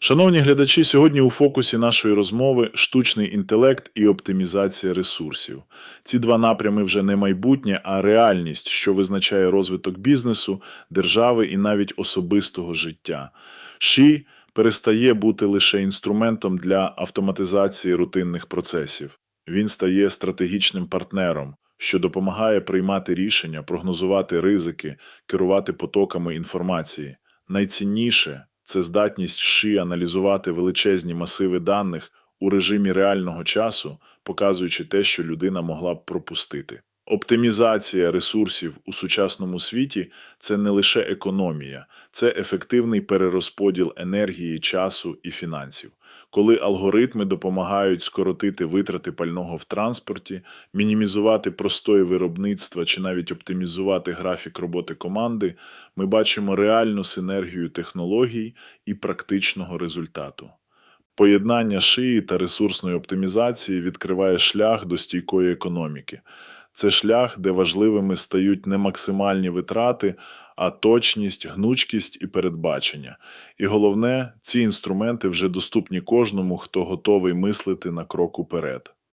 Шановні глядачі, сьогодні у фокусі нашої розмови штучний інтелект і оптимізація ресурсів. Ці два напрями вже не майбутнє, а реальність, що визначає розвиток бізнесу, держави і навіть особистого життя. ШІ перестає бути лише інструментом для автоматизації рутинних процесів. Він стає стратегічним партнером, що допомагає приймати рішення, прогнозувати ризики, керувати потоками інформації. Найцінніше це здатність ШИ аналізувати величезні масиви даних у режимі реального часу, показуючи те, що людина могла б пропустити. Оптимізація ресурсів у сучасному світі це не лише економія, це ефективний перерозподіл енергії, часу і фінансів. Коли алгоритми допомагають скоротити витрати пального в транспорті, мінімізувати простої виробництва чи навіть оптимізувати графік роботи команди, ми бачимо реальну синергію технологій і практичного результату. Поєднання шиї та ресурсної оптимізації відкриває шлях до стійкої економіки. Це шлях, де важливими стають не максимальні витрати, а точність, гнучкість і передбачення. І головне, ці інструменти вже доступні кожному, хто готовий мислити на крок уперед.